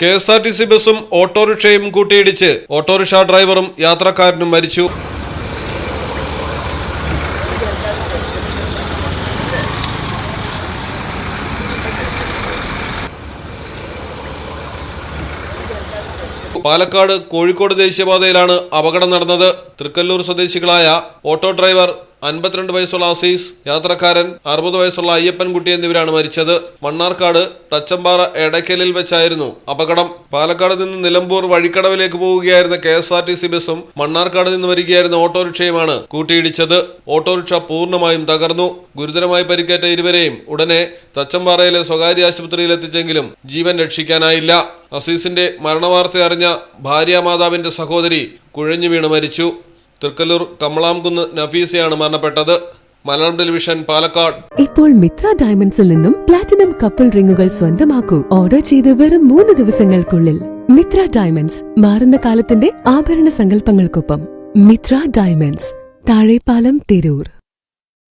K S R T C ബസും ഓട്ടോറിക്ഷയും കൂട്ടിയിടിച്ച് ഓട്ടോറിക്ഷ ഡ്രൈവറും യാത്രക്കാരനും മരിച്ചു. പാലക്കാട് കോഴിക്കോട് ദേശീയപാതയിലാണ് അപകടം നടന്നത്. തൃക്കല്ലൂർ സ്വദേശികളായ ഓട്ടോ ഡ്രൈവർ അൻപത്തിരണ്ട് വയസ്സുള്ള അസീസ് യാത്രക്കാരൻ അറുപത് വയസ്സുള്ള അയ്യപ്പൻകുട്ടി എന്നിവരാണ് മരിച്ചത്. മണ്ണാർക്കാട് തച്ചമ്പാറ എടയ്ക്കലിൽ വെച്ചായിരുന്നു അപകടം. പാലക്കാട് നിന്ന് നിലമ്പൂർ വഴിക്കടവിലേക്ക് പോവുകയായിരുന്ന K S R T C ബസും മണ്ണാർക്കാട് നിന്ന് വരികയായിരുന്ന ഓട്ടോറിക്ഷയുമാണ് കൂട്ടിയിടിച്ചത്. ഓട്ടോറിക്ഷ പൂർണമായും തകർന്നു. ഗുരുതരമായി പരിക്കേറ്റ ഇരുവരെയും ഉടനെ തച്ചമ്പാറയിലെ സ്വകാര്യ ആശുപത്രിയിൽ എത്തിച്ചെങ്കിലും ജീവൻ രക്ഷിക്കാനായില്ല. അസീസിന്റെ മരണവാർത്ത അറിഞ്ഞ ഭാര്യാമാതാവിന്റെ സഹോദരി കുഴഞ്ഞു വീണ് മരിച്ചു. തൃക്കല്ലൂർ കമളാംകുന്ന് നഫീസയാണ് മരണപ്പെട്ടത്. മലയാളം ടെലിവിഷൻ പാലക്കാട്. ഇപ്പോൾ മിത്ര ഡയമണ്ട്സിൽ നിന്നും പ്ലാറ്റിനം കപ്പിൾ റിങ്ങുകൾ സ്വന്തമാക്കൂ. ഓർഡർ ചെയ്ത് വെറും മൂന്ന് ദിവസങ്ങൾക്കുള്ളിൽ. മിത്ര ഡയമണ്ട്സ് മാറുന്ന കാലത്തിന്റെ ആഭരണ സങ്കല്പങ്ങൾക്കൊപ്പം. മിത്ര ഡയമണ്ട്സ് താഴെപ്പാലം തിരൂർ.